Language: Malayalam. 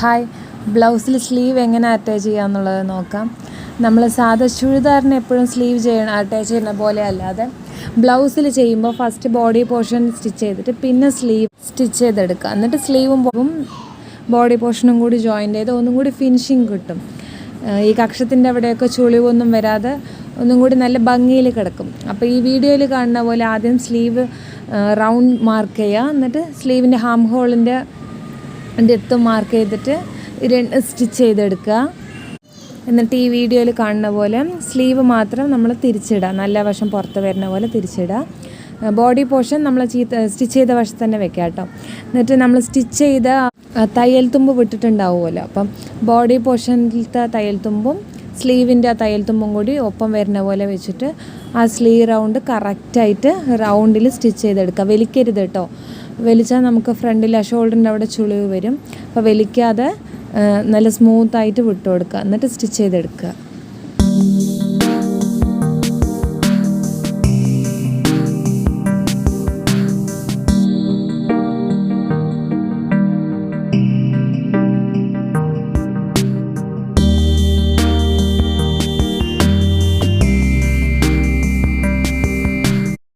ഹായ്. ബ്ലൗസിൽ സ്ലീവ് എങ്ങനെ അറ്റാച്ച് ചെയ്യാന്നുള്ളത് നോക്കാം. നമ്മൾ സാധാ ചുരിദാറിന് എപ്പോഴും സ്ലീവ് ചെയ്യണം അറ്റാച്ച് ചെയ്യുന്ന പോലെ അല്ലാതെ ബ്ലൗസിൽ ചെയ്യുമ്പോൾ ഫസ്റ്റ് ബോഡി പോർഷൻ സ്റ്റിച്ച് ചെയ്തിട്ട് പിന്നെ സ്ലീവ് സ്റ്റിച്ച് ചെയ്തെടുക്കുക. എന്നിട്ട് സ്ലീവും ബോഡി പോർഷനും കൂടി ജോയിൻ ചെയ്ത് ഒന്നും കൂടി ഫിനിഷിങ് കിട്ടും. ഈ കക്ഷത്തിന്റെ അവിടെയൊക്കെ ചുളിവൊന്നും വരാതെ ഒന്നും കൂടി നല്ല ഭംഗിയിൽ കിടക്കും. അപ്പോൾ ഈ വീഡിയോയിൽ കാണുന്ന പോലെ ആദ്യം സ്ലീവ് റൗണ്ട് മാർക്ക് ചെയ്യുക. എന്നിട്ട് സ്ലീവിന്റെ ഹാം ഹോളിന്റെ ഡെപ്ത് മാർക്ക് ചെയ്തിട്ട് രണ്ട് സ്റ്റിച്ച് ചെയ്തെടുക്കുക. എന്നിട്ട് ഈ വീഡിയോയിൽ കാണുന്ന പോലെ സ്ലീവ് മാത്രം നമ്മൾ തിരിച്ചിടുക. നല്ല വശം പുറത്ത് വരുന്ന പോലെ തിരിച്ചിടുക. ബോഡി പോർഷൻ നമ്മൾ ചീത്ത സ്റ്റിച്ച് ചെയ്ത വശത്ത് തന്നെ വെക്കുക കേട്ടോ. എന്നിട്ട് നമ്മൾ സ്റ്റിച്ച് ചെയ്ത തയ്യൽ തുമ്പ് വിട്ടിട്ടുണ്ടാവുമല്ലോ. അപ്പം ബോഡി പോർഷനിലത്തെ തയ്യൽ തുമ്പും സ്ലീവിന്റെ ആ തയ്യൽ തുമ്പും കൂടി ഒപ്പം വരുന്ന പോലെ വെച്ചിട്ട് ആ സ്ലീവ് റൗണ്ട് കറക്റ്റായിട്ട് റൗണ്ടിൽ സ്റ്റിച്ച് ചെയ്തെടുക്കുക. വലിക്കരുത് കേട്ടോ വലിച്ചാൽ നമുക്ക് ഫ്രണ്ടിൽ ആ ഷോൾഡറിന്റെ അവിടെ ചുളിവ് വരും. അപ്പോൾ വലിക്കാതെ നല്ല സ്മൂത്തായിട്ട് വിട്ടു കൊടുക്കുക. എന്നിട്ട് സ്റ്റിച്ച് ചെയ്തെടുക്കുക.